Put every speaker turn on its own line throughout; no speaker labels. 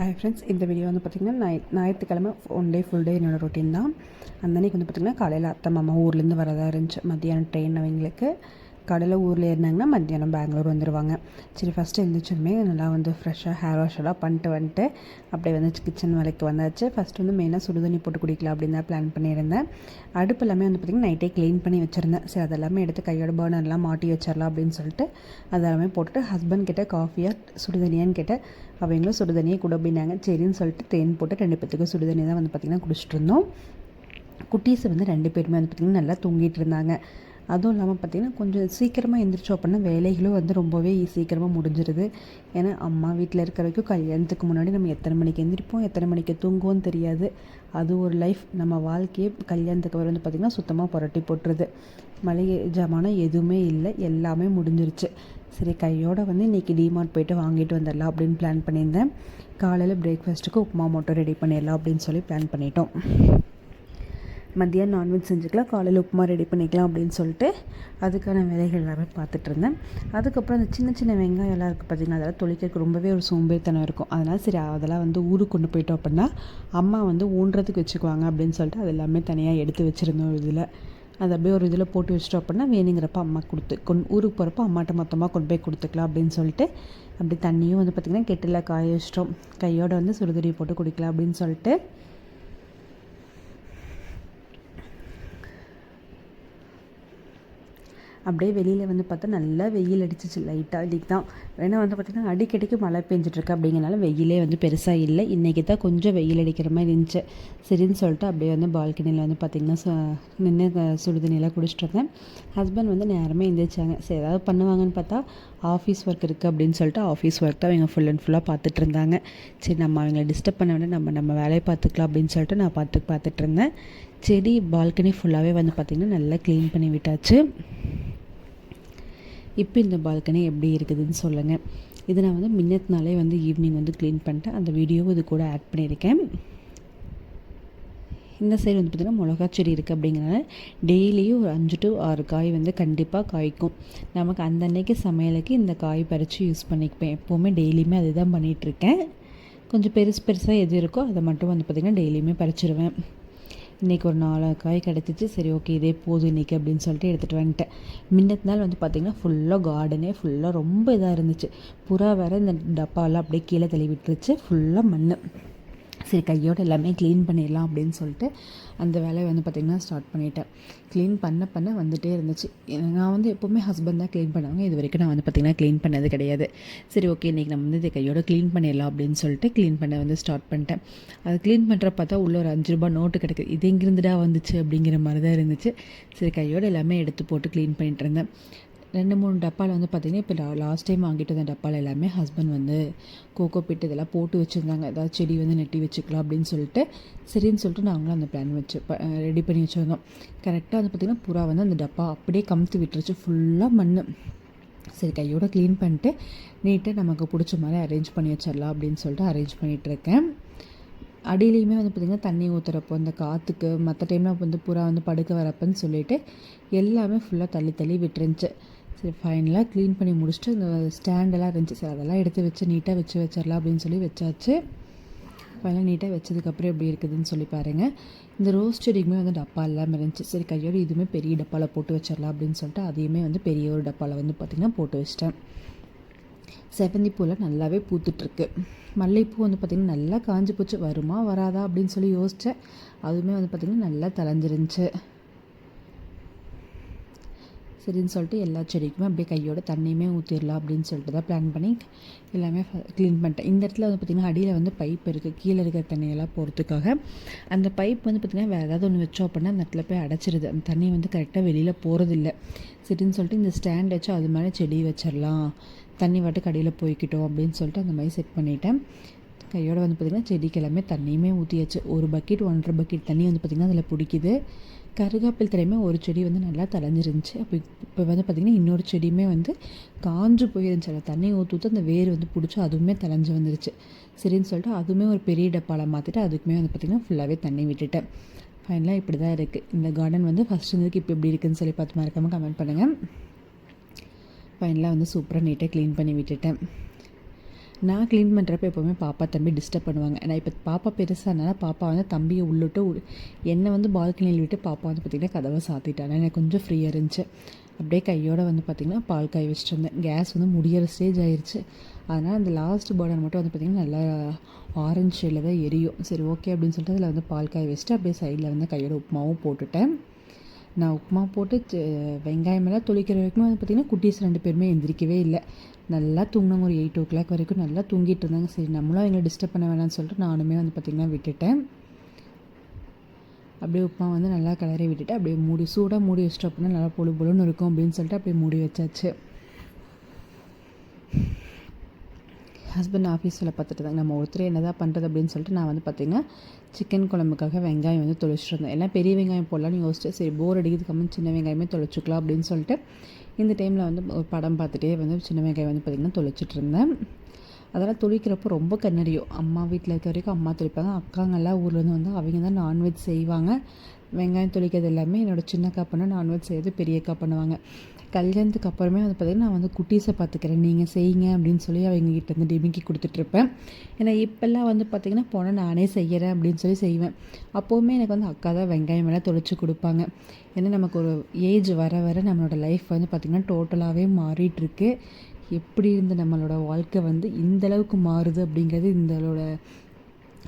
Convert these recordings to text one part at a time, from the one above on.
Hi friends இந்த video வந்து பார்த்திங்கன்னா ஞாய் ஞாயிற்றுக்கிழமை ஒன் டே ஃபுல் டே என்னோடய ரொட்டீன் தான். அந்த அன்னைக்கு வந்து பார்த்திங்கன்னா காலையில் அத்தை மாமா ஊர்லேருந்து வரதா இருந்துச்சு. மத்தியானம் ட்ரெயின் அவங்களுக்கு. காலையில் ஊரில் ஏறினாங்கன்னா மத்தியானம் பெங்களூர் வந்துடுவாங்க சரி ஃபஸ்ட்டு எழுந்திரிச்சோமே நல்லா வந்து ஃப்ரெஷ்ஷாக ஹேர் வாஷ் எல்லாம் பண்ணிட்டு வந்துட்டு அப்படியே வந்து கிச்சன் வேலைக்கு வந்தாச்சு. ஃபஸ்ட்டு வந்து மெயினாக சுடுதண்ணி போட்டு குடிக்கலாம் அப்படின்னு தான் பிளான் பண்ணியிருந்தேன். அடுப்பு எல்லாமே வந்து பார்த்திங்கன்னா நைட்டே க்ளீன் பண்ணி வச்சுருந்தேன். சரி அதெல்லாமே எடுத்து கையோட பர்னர்லாம் மாட்டி வச்சிடலாம் அப்படின்னு சொல்லிட்டு அதெல்லாமே போட்டுட்டு ஹஸ்பண்ட் கிட்டே காஃபியாக சுடுதண்ணியான்னு கேட்டேன். அவங்களும் சுடுதண்ணியை கூட அப்படின்னாங்க. சரின்னு சொல்லிட்டு தேன் போட்டு ரெண்டு பேத்துக்கும் சுடுதண்ணி தான் வந்து பார்த்திங்கன்னா குடிச்சிட்டு இருந்தோம். குட்டீஸ் வந்து ரெண்டு பேருமே வந்து பார்த்திங்கன்னா நல்லா தூங்கிட்டு இருந்தாங்க. அதுவும் இல்லாமல் பார்த்திங்கன்னா கொஞ்சம் சீக்கிரமாக எந்திரிச்சோம் அப்படின்னா வேலைகளும் வந்து ரொம்பவே சீக்கிரமாக முடிஞ்சிருது. ஏன்னா அம்மா வீட்டில் இருக்கிற வரைக்கும் கல்யாணத்துக்கு முன்னாடி நம்ம எத்தனை மணிக்கு எந்திரிப்போம் எத்தனை மணிக்கு தூங்குவோம் தெரியாது. அது ஒரு லைஃப் நம்ம வாழ்க்கையே கல்யாணத்துக்கு வரை வந்து பார்த்திங்கன்னா சுத்தமாக புரட்டி போட்டுருது. மளிகை ஜாமானம் எதுவுமே இல்லை எல்லாமே முடிஞ்சிருச்சு. சரி கையோடு வந்து இன்றைக்கி டிமார்ட் போயிட்டு வாங்கிட்டு வந்துடலாம் அப்படின்னு பிளான் பண்ணியிருந்தேன். காலையில் பிரேக்ஃபாஸ்ட்டுக்கு உப்புமா மட்டும் ரெடி பண்ணிடலாம் அப்படின்னு சொல்லி பிளான் பண்ணிட்டோம். மதியம் நான்வெஜ் செஞ்சுக்கலாம் காலையில் உப்புமா ரெடி பண்ணிக்கலாம் அப்படின்னு சொல்லிட்டு அதுக்கான வேலைகள் எல்லாமே பார்த்துட்டு இருந்தேன். அதுக்கப்புறம் அந்த சின்ன சின்ன வெங்காயம் எல்லாம் இருக்குது பார்த்திங்கன்னா அதெல்லாம் தொளிக்கிறதுக்கு ரொம்பவே ஒரு சோம்பேறித்தனம் இருக்கும். அதனால் சரி அதெல்லாம் வந்து ஊருக்கு கொண்டு போயிட்டோம் அப்படின்னா அம்மா வந்து ஊன்றதுக்கு வச்சுக்குவாங்க அப்படின்னு சொல்லிட்டு அது எல்லாமே தனியாக எடுத்து வச்சுருந்தோம் இதில். அதை அப்படியே ஒரு இதில் போட்டு வச்சிட்டோம் அப்படின்னா வேணுங்கிறப்ப அம்மா கொடுத்து கொண் ஊருக்கு போகிறப்ப அம்மாட்ட மொத்தமாக கொண்டு போய் கொடுத்துக்கலாம் அப்படின்னு சொல்லிட்டு அப்படி தண்ணியும் வந்து பார்த்திங்கன்னா கெட்டில் காய வச்சிட்டோம். கையோடு வந்து சுடுதண்ணி போட்டு குடிக்கலாம் அப்படின்னு சொல்லிட்டு அப்படியே வெளியில் வந்து பார்த்தா நல்லா வெயில் அடிச்சிச்சு லைட்டாக இன்றைக்கி தான். ஏன்னா வந்து பார்த்திங்கன்னா அடிக்கடிக்கு மழை பெஞ்சிட்ருக்கு அப்படிங்கிறனால வெயிலே வந்து பெருசாக இல்லை. இன்றைக்கி தான் கொஞ்சம் வெயில் அடிக்கிற மாதிரி இருந்துச்சு. சரின்னு சொல்லிட்டு அப்படியே வந்து பால்கனியில் வந்து பார்த்திங்கன்னா நின்று சுடுதண்ணியெல்லாம் குடிச்சிட்டு இருந்தேன். ஹஸ்பண்ட் வந்து நேரமே எழுந்திரிச்சாங்க சரி ஏதாவது பண்ணுவாங்கன்னு பார்த்தா ஆஃபீஸ் ஒர்க் இருக்குது அப்படின்னு சொல்லிட்டு ஆஃபீஸ் ஒர்க் தான் அவங்க ஃபுல் அண்ட் ஃபுல்லாக பார்த்துட்டு இருந்தாங்க. சரி நம்ம அவங்கள டிஸ்டர்ப் பண்ண வேண்டாம் நம்ம நம்ம வேலையை பார்த்துக்கலாம் அப்படின்னு சொல்லிட்டு நான் பார்த்து பார்த்துட்டு இருந்தேன். செடி பால்கனி ஃபுல்லாகவே வந்து பார்த்திங்கன்னா நல்லா க்ளீன் பண்ணி விட்டாச்சு. இப்போ இந்த பால்கனி எப்படி இருக்குதுன்னு சொல்லுங்கள் இது நான் வந்து மின்னத்தினாலே வந்து ஈவினிங் வந்து க்ளீன் பண்ணிட்டு அந்த வீடியோவும் இது கூட ஆட் பண்ணியிருக்கேன். இந்த சைடு வந்து பார்த்திங்கன்னா மிளகா செடி இருக்குது அப்படிங்கிறனால டெய்லியும் ஒரு அஞ்சு டு ஆறு காய் வந்து கண்டிப்பாக காய்க்கும். நமக்கு அந்த அன்னைக்கு சமையலுக்கு இந்த காய் பறித்து யூஸ் பண்ணிக்குவேன். எப்போவுமே டெய்லியுமே அதுதான் பண்ணிகிட்ருக்கேன் கொஞ்சம் பெருசு பெருசாக எது இருக்கோ அதை மட்டும் வந்து பார்த்திங்கன்னா டெய்லியுமே பறிச்சிருவேன். இன்றைக்கி ஒரு நாலு காய் கிடச்சிச்சு. சரி ஓகே இதே போதும் இன்றைக்கி அப்படின்னு சொல்லிட்டு எடுத்துகிட்டு வந்துட்டேன். முன்னத்து நாள் வந்து பார்த்திங்கன்னா ஃபுல்லாக கார்டனே ஃபுல்லாக ரொம்ப இதாக இருந்துச்சு. புறா வேறு இந்த டப்பாலாம் அப்படியே கீழே தள்ளி விட்டுருச்சு. ஃபுல்லாக மண் சரி கையோடு எல்லாமே க்ளீன் பண்ணிடலாம் அப்படின்னு சொல்லிட்டு அந்த வேலையை வந்து பார்த்திங்கன்னா ஸ்டார்ட் பண்ணிட்டேன். க்ளீன் பண்ண பண்ண வந்துகிட்டே இருந்துச்சு. நான் வந்து எப்போவுமே ஹஸ்பண்ட் தான் க்ளீன் பண்ணுவாங்க. இது வரைக்கும் நான் வந்து பார்த்திங்கன்னா க்ளீன் பண்ணது கிடையாது. சரி ஓகே இன்றைக்கி நம்ம வந்து இதை கையோட க்ளீன் பண்ணிடலாம் அப்படின்னு சொல்லிட்டு க்ளீன் பண்ண வந்து ஸ்டார்ட் பண்ணிட்டேன். அது க்ளீன் பண்ணுற பார்த்தா உள்ள ஒரு அஞ்சு ரூபா நோட்டு கிடைக்குது. இது எங்கிருந்துடா வந்துச்சு அப்படிங்கிற மாதிரி தான் இருந்துச்சு. சரி கையோடு எல்லாமே எடுத்து போட்டு க்ளீன் பண்ணிட்டு இருந்தேன். ரெண்டு மூணு டப்பாவில் வந்து பார்த்திங்கன்னா இப்போ லாஸ்ட் டைம் வாங்கிட்டு வந்த டப்பாவில் எல்லாமே ஹஸ்பண்ட் வந்து கோகோ பிட்டு இதெல்லாம் போட்டு வச்சுருந்தாங்க. ஏதாவது செடி வந்து நெட்டி வச்சுக்கலாம் அப்படின்னு சொல்லிட்டு சரின்னு சொல்லிட்டு நாங்களும் அந்த பிளான் வச்சு ரெடி பண்ணி வச்சுருந்தோம். கரெக்டாக வந்து பார்த்திங்கன்னா புறா வந்து அந்த டப்பா அப்படியே கமுத்து விட்டுருச்சு. ஃபுல்லாக மண் சரி கையோடு க்ளீன் பண்ணிட்டு நீட்டாக நமக்கு பிடிச்ச மாதிரி அரேஞ்ச் பண்ணி வச்சிடலாம் அப்படின்னு சொல்லிட்டு அரேஞ்ச் பண்ணிகிட்ருக்கேன் அடியிலையுமே வந்து பார்த்திங்கன்னா தண்ணி ஊற்றுறப்போ அந்த காற்றுக்கு மற்ற டைம்லாம் வந்து புறா வந்து படுக்க வரப்போன்னு சொல்லிட்டு எல்லாமே ஃபுல்லாக தள்ளி தள்ளி விட்டுருந்துச்சு. சரி ஃபைனலாக க்ளீன் பண்ணி முடிச்சுட்டு இந்த ஸ்டாண்டெல்லாம் இருந்துச்சு சார் அதெல்லாம் எடுத்து வச்சு நீட்டாக வச்சு வச்சிடலாம் அப்படின்னு சொல்லி வச்சாச்சு. ஃபைனலாக நீட்டாக வச்சதுக்கப்புறம் எப்படி இருக்குதுன்னு சொல்லி பாருங்கள் இந்த ரோஸ் செடிக்குமே வந்து டப்பா இல்லாமல் இருந்துச்சு. சரி கையோடு இதுவுமே பெரிய டப்பாவில் போட்டு வச்சிடலாம் அப்படின்னு சொல்லிட்டு அதையுமே வந்து பெரிய ஒரு டப்பாவில் வந்து பார்த்திங்கன்னா போட்டு வச்சிட்டேன். செவந்தி பூவில் நல்லாவே பூத்துட்ருக்கு மல்லிகைப்பூ வந்து பார்த்திங்கன்னா நல்லா காஞ்சி போச்சு. வருமா வராதா அப்படின்னு சொல்லி யோசித்தேன் அதுவுமே வந்து பார்த்திங்கன்னா நல்லா தலைஞ்சிருந்துச்சு சரின்னு சொல்லிட்டு எல்லா செடிக்குமே அப்படியே கையோட தண்ணியுமே ஊற்றிடலாம் அப்படின்னு சொல்லிட்டு தான் பிளான் பண்ணி எல்லாமே க்ளீன் பண்ணிட்டேன். இந்த இடத்துல வந்து பார்த்திங்கன்னா அடியில் வந்து பைப் இருக்குது கீழே இருக்கிற தண்ணியெல்லாம் போகிறதுக்காக அந்த பைப் வந்து பார்த்திங்கன்னா வேறு ஏதாவது ஒன்று வச்சோம் அப்படின்னா அந்த இடத்துல போய் அடைச்சிருது. அந்த தண்ணி வந்து கரெக்டாக வெளியில் போகிறதில்ல சரின்னு சொல்லிட்டு இந்த ஸ்டாண்ட் வச்சு அது மேலே செடி வச்சிடலாம். தண்ணி வாட்டு கடையில் போய்க்கிட்டோம் அப்படின்னு சொல்லிட்டு அந்த மாதிரி செட் பண்ணிவிட்டேன் கையோடு வந்து பார்த்திங்கன்னா செடிக்கு எல்லாமே தண்ணியுமே ஊற்றியாச்சு ஒரு பக்கெட் ஒன்றரை பக்கெட் தண்ணி வந்து பார்த்திங்கன்னா அதில் பிடிக்குது. கருகாப்பில் தலையுமே ஒரு செடி வந்து நல்லா தலைஞ்சிருந்துச்சு அப்போ இப்போ வந்து பார்த்திங்கன்னா இன்னொரு செடியுமே வந்து காஞ்சு போயிருந்துச்சு. அதில் தண்ணி ஊற்று அந்த வேர் வந்து பிடிச்சி அதுவுமே தலைஞ்சு வந்துருச்சு. சரின்னு சொல்லிட்டு அதுவுமே ஒரு பெரிய டப்பாவில் மாற்றிட்டு அதுக்குமே வந்து பார்த்திங்கன்னா ஃபுல்லாகவே தண்ணி விட்டுட்டேன். ஃபைனலாக இப்படி தான் இருக்குது இந்த கார்டன் வந்து ஃபஸ்ட் இருந்ததுக்கு இப்போ எப்படி இருக்குதுன்னு சொல்லி பார்த்து மறக்காமல் கமெண்ட் பண்ணுங்கள் ஃபைனலாக வந்து சூப்பராக நீட்டாக க்ளீன் பண்ணி விட்டுட்டேன். நான் க்ளீன் பண்ணுறப்ப எப்போவுமே பாப்பா தம்பி டிஸ்டர்ப் பண்ணுவாங்க. நான் இப்போ பாப்பா பெருசானால பாப்பா வந்து தம்பியை உள்ளிட்டு என்னை வந்து பால்கனியில் விட்டு பாப்பா வந்து பார்த்திங்கன்னா கதவை சாத்திட்டாங்க. எனக்கு கொஞ்சம் ஃப்ரீயாக இருந்துச்சு. அப்படியே கையோடு வந்து பார்த்திங்கன்னா பால் காய வச்சுட்டு இருந்தேன். கேஸ் வந்து முடியிற ஸ்டேஜ் ஆயிடுச்சு அதனால் அந்த லாஸ்ட் பர்டன் மட்டும் வந்து பார்த்திங்கன்னா நல்லா ஆரஞ்சு ஷேடில் தான் எரியும். சரி ஓகே அப்படின்னு சொல்லிட்டு அதில் வந்து பால் காய வச்சுட்டு அப்படியே சைடில் வந்து கையோட உப்புமாவும் போட்டுட்டேன். நான் உப்புமா போட்டு வெங்காயமெல்லாம் வெங்காயம் எல்லாம் தொளிக்கிற வரைக்கும் வந்து பார்த்திங்கன்னா குட்டீஸ் ரெண்டு பேருமே எந்திரிக்கவே இல்லை. நல்லா தூங்கினாங்க ஒரு எயிட் ஓ கிளாக் வரைக்கும் நல்லா தூங்கிட்டு இருந்தாங்க. சரி நம்மளும் அவங்களை டிஸ்டர்ப் பண்ண வேணாம்னு சொல்லிட்டு நானுமே வந்து பார்த்திங்கன்னா விட்டுட்டேன். அப்படியே உப்புமா வந்து நல்லா கிளறி விட்டுட்டு அப்படியே மூடி சூடாக மூடி வச்சிட்டு அப்படின்னா நல்லா பொழு பொழுன்னு இருக்கும் அப்படின்னு சொல்லிட்டு அப்படியே மூடி வச்சாச்சு. ஹஸ்பண்ட் ஆஃபீஸில் பார்த்துட்டு தான் நம்ம ஒருத்தர் என்ன தான் பண்ணுறது அப்படின்னு சொல்லிட்டு நான் வந்து பார்த்திங்கன்னா சிக்கன் குழம்புக்காக வெங்காயம் வந்து தொளிச்சிட்டு இருந்தேன். எல்லாம் பெரிய வெங்காயம் போடலான்னு யோசிச்சு சரி போர் அடிக்கிறதுக்கு கம்மி சின்ன வெங்காயமே தொலைச்சிக்கலாம் அப்படின்னு சொல்லிட்டு இந்த டைமில் வந்து ஒரு படம் பார்த்துட்டே வந்து சின்ன வெங்காயம் வந்து பார்த்திங்கன்னா தொலைச்சிட்டு இருந்தேன். அதெல்லாம் துளிக்கிறப்போ ரொம்ப கண்ணடியும். அம்மா வீட்டில் இருக்க வரைக்கும் அம்மா துளிப்பாங்க. அக்காங்கெல்லாம் ஊர்லேருந்து வந்து அவங்க தான் நான்வெஜ் செய்வாங்க. வெங்காயம் தொளிக்கிறது எல்லாமே என்னோடய சின்னக்கா பண்ண நான்வெஜ் செய்கிறது பெரியக்கா பண்ணுவாங்க. கல்யாணத்துக்கு அப்புறமே வந்து பார்த்திங்கன்னா நான் வந்து குட்டீஸை பார்த்துக்கிறேன் நீங்கள் செய்யுங்க அப்படின்னு சொல்லி அவங்க வந்து டிமிக்கி கொடுத்துட்ருப்பேன். ஏன்னா இப்போல்லாம் வந்து பார்த்திங்கன்னா போனால் நானே செய்கிறேன் அப்படின்னு சொல்லி செய்வேன். அப்போவுமே எனக்கு வந்து அக்கா தான் வெங்காயம் எல்லாம் தொளிச்சு கொடுப்பாங்க. ஏன்னா நமக்கு ஒரு ஏஜ் வர வர நம்மளோட லைஃப் வந்து பார்த்திங்கன்னா டோட்டலாகவே மாறிட்டுருக்கு. எப்படி இருந்த நம்மளோட வாழ்க்கை வந்து இந்த அளவுக்கு மாறுது அப்படிங்கிறது இந்தளோட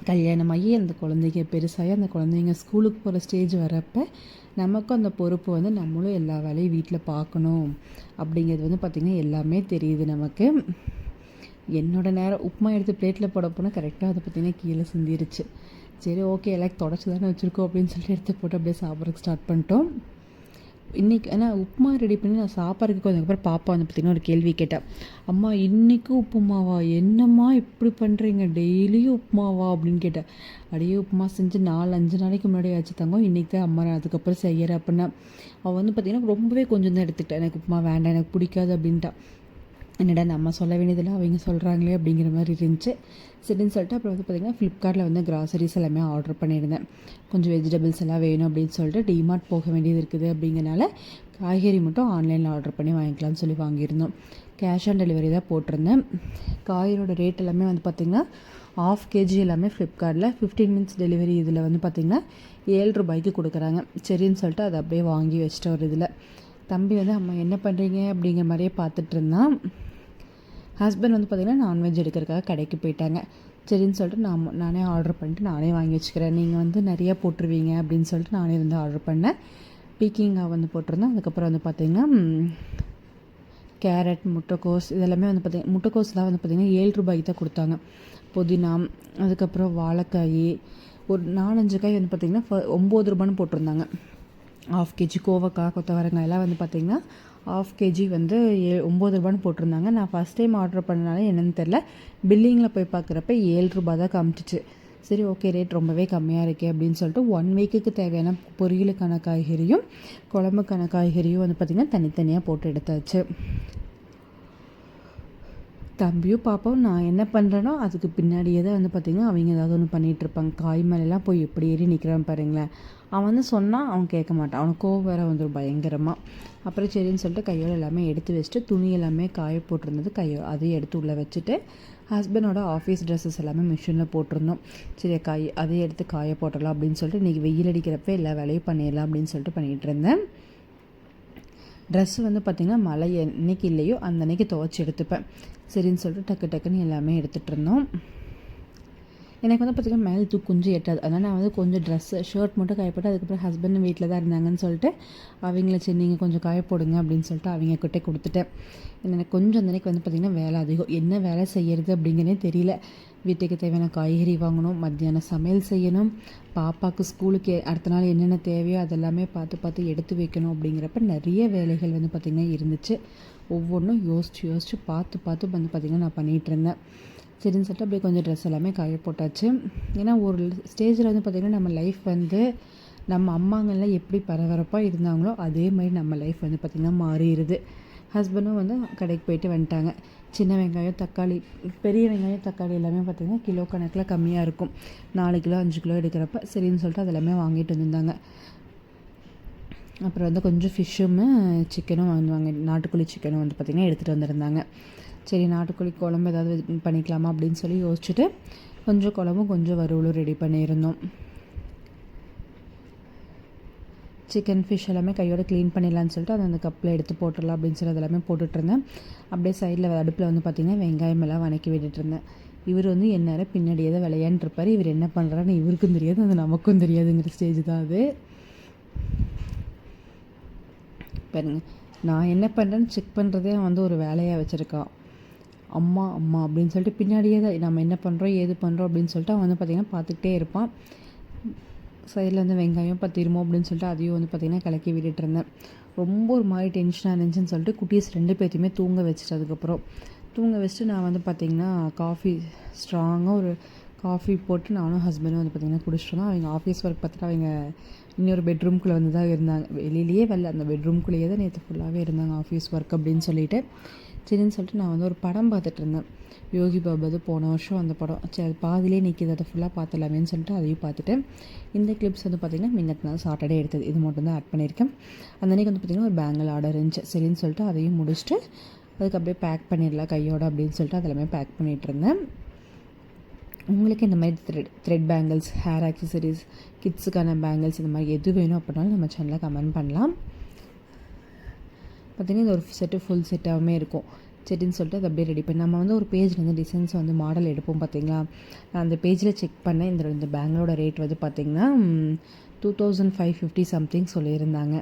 கல்யாணமாகி அந்த குழந்தைங்க பெருசாகி அந்த குழந்தைங்க ஸ்கூலுக்கு போகிற ஸ்டேஜ் வரப்போ நமக்கும் அந்த பொறுப்பு வந்து நம்மளும் எல்லா வேலையும் வீட்டில் பார்க்கணும் அப்படிங்கிறது வந்து பார்த்திங்கன்னா எல்லாமே தெரியுது நமக்கு. என்னோடய நேரம் உப்புமா எடுத்து பிளேட்டில் போட போனால் கரெக்டாக அதை பார்த்திங்கன்னா கீழே சிந்திருச்சு. சரி ஓகே எல்லாம் தொடச்சி தானே வச்சுருக்கோம் அப்படின்னு சொல்லிட்டு எடுத்து போட்டு அப்படியே சாப்பிட்றதுக்கு ஸ்டார்ட் பண்ணிட்டோம். இன்றைக்கி ஆனால் உப்புமா ரெடி பண்ணி நான் சாப்பாடுக்கு அதுக்கப்புறம் பாப்பா வந்து பார்த்திங்கன்னா ஒரு கேள்வி கேட்டேன் அம்மா இன்றைக்கும் உப்புமாவா? என்னம்மா இப்படி பண்ணுறீங்க டெய்லியும் உப்புமாவா? அப்படின்னு கேட்டேன் அடியே உப்புமா செஞ்சு நாலு அஞ்சு நாளைக்கு முன்னாடி ஆச்சு தங்கம். இன்றைக்கி தான் அம்மா நான் அதுக்கப்புறம் செய்கிறேன் அப்படின்னா அவள் வந்து பார்த்திங்கன்னா ரொம்பவே கொஞ்சம் தான் எடுத்துக்கிட்டேன் எனக்கு உப்புமா வேண்டாம் எனக்கு பிடிக்காது அப்படின்ட்டா. என்னடா நம்ம சொல்ல வேண்டியதில்லை அவங்க சொல்கிறாங்களே அப்படிங்கிற மாதிரி இருந்துச்சு. சரின்னு சொல்லிட்டு அப்புறம் வந்து பார்த்திங்கன்னா ஃப்ளிப்கார்ட்டில் வந்து கிராசரிஸ் எல்லாமே ஆர்டர் பண்ணியிருந்தேன். கொஞ்சம் வெஜிடபிள்ஸ் எல்லாம் வேணும் அப்படின்னு சொல்லிட்டு டிமார்ட் போக வேண்டியது இருக்குது அப்படிங்கிறனால காய்கறி மட்டும் ஆன்லைனில் ஆர்டர் பண்ணி வாங்கிக்கலாம்னு சொல்லி வாங்கியிருந்தோம். கேஷ் ஆன் டெலிவரி தான் போட்டிருந்தேன். காயோட ரேட் எல்லாமே வந்து பார்த்திங்கன்னா ஆஃப் கேஜி எல்லாமே ஃப்ளிப்கார்ட்டில் ஃபிஃப்டீன் மினிட்ஸ் டெலிவரி இதில் வந்து பார்த்திங்கன்னா ஏழு ரூபாய்க்கு கொடுக்குறாங்க. சரின்னு சொல்லிட்டு அதை அப்படியே வாங்கி வச்சுட்டு ஒரு இதில். தம்பி வந்து அம்மா என்ன பண்ணுறீங்க அப்படிங்கிற மாதிரியே பார்த்துட்டு இருந்தான். ஹஸ்பண்ட் வந்து பார்த்திங்கன்னா நான்வெஜ் எடுக்கிறதுக்காக கடைக்கு போயிட்டாங்க. சரின்னு சொல்லிட்டு நான் நானே ஆர்டர் பண்ணிட்டு நானே வாங்கி வச்சுக்கிறேன். நீங்கள் வந்து நிறையா போட்டுருவீங்க அப்படின்னு சொல்லிட்டு நானே வந்து ஆர்டர் பண்ணேன். பீக்கிங்காக வந்து போட்டிருந்தேன். அதுக்கப்புறம் வந்து பார்த்திங்கன்னா கேரட் முட்டைக்கோஸ் இதெல்லாமே வந்து பார்த்திங்கன்னா முட்டைக்கோஸ்லாம் வந்து பார்த்திங்கன்னா ஏழு ரூபாய்க்கு தான் கொடுத்தாங்க. புதினா அதுக்கப்புறம் வாழைக்காய் ஒரு நாலஞ்சு காய் வந்து பார்த்திங்கன்னா ஒம்பது ரூபான்னு போட்டிருந்தாங்க. ஆஃப் கேஜி கோவக்காய் கொத்தவரங்காய் எல்லாம் வந்து பார்த்திங்கன்னா ஆஃப் கேஜி வந்து ஏ ஒம்பது ரூபான்னு போட்டிருந்தாங்க. நான் ஃபஸ்ட் டைம் ஆர்டர் பண்ணனால என்னென்னு தெரில பில்லிங்கில் போய் பார்க்குறப்ப ஏழு ரூபா தான் காமிச்சிச்சு. சரி ஓகே ரேட் ரொம்பவே கம்மியாக இருக்கே அப்படின்னு சொல்லிட்டு ஒன் வீக்குக்கு தேவையான பொரியலுக்கான காய்கறியும் குழம்புக்கான காய்கறியும் வந்து பார்த்திங்கன்னா தனித்தனியாக போட்டு எடுத்தாச்சு. தம்பியும் பாப்பாவும் நான் என்ன பண்ணுறேனோ அதுக்கு பின்னாடியே தான் வந்து பார்த்திங்கன்னா அவங்க ஏதாவது ஒன்று பண்ணிகிட்ருப்பாங்க காய் மேலெலாம் போய் எப்படி ஏறி நிற்கிறான் பாருங்களேன். அவன் வந்து சொன்னால் அவன் கேட்க மாட்டான். அவனுக்கு கோவம் வேற வந்துடும் பயங்கரமாக அப்புறம் சரின்னு சொல்லிட்டு கையோடு எல்லாமே எடுத்து வச்சுட்டு துணி எல்லாமே காய போட்டிருந்தது. கையோ அதையும் எடுத்து உள்ளே வச்சுட்டு ஹஸ்பண்டோட ஆஃபீஸ் ட்ரெஸ்ஸஸ் எல்லாமே மிஷினில் போட்டிருந்தோம். சரி காய் அதையும் எடுத்து காய போட்டுடலாம் அப்படின்னு சொல்லிட்டு இன்றைக்கி வெயில் அடிக்கிறப்ப எல்லா வேலையும் பண்ணிடலாம் அப்படின்னு சொல்லிட்டு பண்ணிகிட்டு இருந்தேன். ட்ரெஸ் வந்து பார்த்திங்கன்னா மழை என்னைக்கு இல்லையோ அந்த அன்னைக்கு துவைச்சி எடுத்துப்பேன். சரின்னு சொல்லிட்டு டக்கு டக்குன்னு எல்லாமே எடுத்துகிட்டு இருந்தோம். எனக்கு வந்து பார்த்திங்கன்னா மேலே தூக்கு கொஞ்சம் எட்டாது. அதனால் நான் வந்து கொஞ்சம் ட்ரெஸ்ஸு ஷர்ட் மட்டும் காயப்போட்டு அதுக்கப்புறம் ஹஸ்பண்ட் வீட்டில் தான் இருந்தாங்கன்னு சொல்லிட்டு அவங்கள சரி நீங்கள் கொஞ்சம் காய போடுங்க அப்படின்னு சொல்லிட்டு அவங்க கிட்டே கொடுத்துட்டேன். எனக்கு கொஞ்சம் அந்த அன்னைக்கு வந்து பார்த்திங்கன்னா வேலை அதிகம். என்ன வேலை செய்கிறது அப்படிங்கிறதே தெரியல. வீட்டுக்கு தேவையான காய்கறி வாங்கணும் மத்தியானம் சமையல் செய்யணும் பாப்பாவுக்கு ஸ்கூலுக்கு அடுத்த நாள் என்னென்ன தேவையோ அதெல்லாமே பார்த்து பார்த்து எடுத்து வைக்கணும் அப்படிங்கிறப்ப நிறைய வேலைகள் வந்து பார்த்திங்கன்னா இருந்துச்சு. ஒவ்வொன்றும் யோசித்து யோசித்து பார்த்து பார்த்து வந்து பார்த்திங்கன்னா நான் பண்ணிகிட்டு இருந்தேன். சரின்னு சொல்லிட்டு அப்படியே கொஞ்சம் ட்ரெஸ் எல்லாமே காய போட்டாச்சு. ஏன்னா ஒரு ஸ்டேஜில் வந்து பார்த்திங்கன்னா நம்ம லைஃப் வந்து நம்ம அம்மாங்கெல்லாம் எப்படி பரபரப்பாக இருந்தாங்களோ அதே மாதிரி நம்ம லைஃப் வந்து பார்த்திங்கன்னா மாறிடுது. ஹஸ்பண்டும் வந்து கடைக்கு போயிட்டு வந்துட்டாங்க. சின்ன வெங்காயம் தக்காளி பெரிய வெங்காயம் தக்காளி எல்லாமே பார்த்திங்கன்னா கிலோ கணக்கில் கம்மியாக இருக்கும். நாலு கிலோ அஞ்சு கிலோ எடுக்கிறப்ப சரின்னு சொல்லிட்டு அதெல்லாமே வாங்கிட்டு வந்திருந்தாங்க. அப்புறம் வந்து கொஞ்சம் ஃபிஷ்ஷும் சிக்கனும் வாங்குவாங்க நாட்டுக்கோழி சிக்கனும் வந்து பார்த்திங்கன்னா எடுத்துகிட்டு வந்திருந்தாங்க. சரி நாட்டுக்கோழி குழம்பு ஏதாவது பண்ணிக்கலாமா அப்படின்னு சொல்லி யோசிச்சுட்டு கொஞ்சம் குழம்பும் கொஞ்சம் வறுவலும் ரெடி பண்ணியிருந்தோம். சிக்கன் ஃபிஷ் எல்லாமே கையோட க்ளீன் பண்ணிடலான்னு சொல்லிட்டு அதை அந்த கப்பில் எடுத்து போட்டுடலாம் அப்படின்னு சொல்லி அதெல்லாமே போட்டுட்ருந்தேன். அப்படியே சைடில் அடுப்பில் வந்து பார்த்திங்கன்னா வெங்காயம் எல்லாம் வணக்கி விட்டுட்டு இருந்தேன் இவர் வந்து எந்நேரம் பின்னாடியே தான் விளையாண்டுருப்பார் இவர் என்ன பண்ணுறான்னு இவருக்கும் தெரியாது அது நமக்கும் தெரியாதுங்கிற ஸ்டேஜ் தான் அது. பாருங்க நான் என்ன பண்ணுறேன்னு செக் பண்ணுறதே வந்து ஒரு வேலையாக வச்சுருக்கான். அம்மா அம்மா அப்படின்னு சொல்லிட்டு பின்னாடியே தான் நம்ம என்ன பண்ணுறோம் ஏது பண்ணுறோம் அப்படின்னு சொல்லிட்டு அவன் வந்து பார்த்திங்கன்னா பார்த்துக்கிட்டே இருப்பான். சைடில் வந்து வெங்காயம் பத்திருமோ அப்படின்னு சொல்லிட்டு அதையும் வந்து பார்த்திங்கன்னா கலக்கி விட்டுட்டு இருந்தேன். ரொம்ப ஒரு மாதிரி டென்ஷனாக இருந்துச்சுன்னு சொல்லிட்டு குட்டீஸ் ரெண்டு பேர்த்தையுமே தூங்க வச்சுட்டு அதுக்கப்புறம் தூங்க வச்சுட்டு நான் வந்து பார்த்திங்கன்னா காஃபி ஸ்ட்ராங்காக ஒரு காஃபி போட்டு நானும் ஹஸ்பண்டும் வந்து பார்த்திங்கன்னா குடிச்சிட்டோம் அவங்க ஆஃபீஸ் ஒர்க் பார்த்துட்டு அவங்க இன்னொரு பெட்ரூம்குள்ளே வந்து தான் இருந்தாங்க. வெளியிலேயே வரல. அந்த பெட்ரூம்குள்ளேயே தான் நேற்று ஃபுல்லாகவே இருந்தாங்க ஆஃபீஸ் ஒர்க் அப்படின்னு சொல்லிட்டு. சரின்னு சொல்லிட்டு நான் வந்து ஒரு படம் பார்த்துட்டு இருந்தேன் யோகி பாபது போன வருஷம் அந்த படம். சரி அது பாதிலே நிற்கிது அதை ஃபுல்லாக பார்த்துலாமேன்னு சொல்லிட்டு அதையும் பார்த்துட்டு இந்த கிளிப்ஸ் வந்து பார்த்திங்கன்னா மின்னத்து நாள் சாட்டர்டே எடுத்தது. இது மட்டும் தான் ஆட் பண்ணியிருக்கேன். அந்த அன்றைக்கி வந்து பார்த்திங்கன்னா ஒரு பேங்கிள் ஆர்டர் இருந்துச்சு. சரின்னு சொல்லிட்டு அதையும் முடிச்சுட்டு அதுக்கு அப்படியே பேக் பண்ணிடலாம் கையோட அப்படின்னு சொல்லிட்டு அதெல்லாமே பேக் பண்ணிகிட்டு இருந்தேன் உங்களுக்கு இந்த மாதிரி thread thread bangles hair accessories கிட்ஸுக்கான bangles இந்த மாதிரி எது வேணும் அப்படின்னாலும் நம்ம சேனலில் கமெண்ட் பண்ணலாம். பார்த்திங்கன்னா இது ஒரு செட்டு ஃபுல் செட்டாகவுமே இருக்கும். செட்டுன்னு சொல்லிட்டு அதை அப்படியே ரெடி பண்ணி நம்ம வந்து ஒரு பேஜ்லேருந்து டிசைன்ஸ் வந்து மாடல் எடுப்போம் பார்த்தீங்களா? நான் அந்த பேஜில் செக் பண்ணேன். இந்த இந்த பேங்களோட ரேட் வந்து பார்த்திங்கன்னா two thousand five fifty something சொல்லியிருந்தாங்க.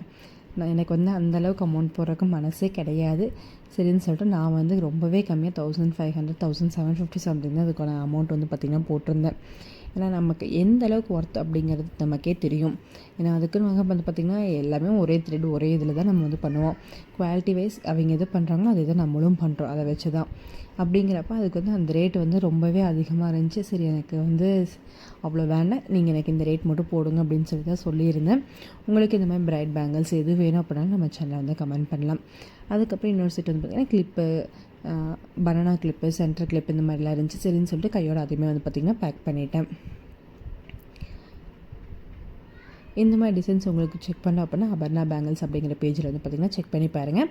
நான் எனக்கு வந்து அந்தளவுக்கு அமௌண்ட் போடுறதுக்கு மனசே கிடையாது. சரின்னு சொல்லிட்டு நான் வந்து ரொம்பவே கம்மியாக thousand five hundred thousand seven fifty something தான் அதுக்கான அமௌண்ட் வந்து பார்த்திங்கன்னா போட்டிருந்தேன். ஏன்னா நமக்கு எந்த அளவுக்கு ஒர்த் அப்படிங்கிறது நமக்கே தெரியும். ஏன்னா அதுக்குன்னு வந்து பார்த்திங்கன்னா எல்லாமே ஒரே த்ரெட் ஒரே இதில் தான் நம்ம வந்து பண்ணுவோம். குவாலிட்டி வைஸ் அவங்க எது பண்ணுறாங்களோ அதை தான் நம்மளும் பண்ணுறோம் அதை வச்சு தான் அப்படிங்கிறப்ப அதுக்கு வந்து அந்த ரேட் வந்து ரொம்பவே அதிகமாக இருந்துச்சு. சரி எனக்கு வந்து அவ்வளோ வேண்டாம். நீங்கள் எனக்கு இந்த ரேட் மட்டும் போடுங்க அப்படின்னு சொல்லி தான் சொல்லியிருந்தேன். உங்களுக்கு இந்த மாதிரி பிரைட் பேங்கிள்ஸ் எது வேணும் அப்படின்னாலும் நம்ம சேனலில் வந்து கமெண்ட் பண்ணலாம். அதுக்கப்புறம் இன்னொரு செட் வந்து பார்த்திங்கன்னா clip banana clip centre clip இந்த மாதிரிலாம் இருந்துச்சு. சரின்னு சொல்லிட்டு கையோட அதையுமே வந்து பார்த்திங்கன்னா பேக் பண்ணிட்டேன். இந்த மாதிரி டிசைன்ஸ் உங்களுக்கு செக் பண்ணோம் அப்படின்னா அபர்ணா பேங்கிள்ஸ் அப்படிங்கிற பேஜில் வந்து பார்த்திங்கன்னா செக் பண்ணி பாருங்கள்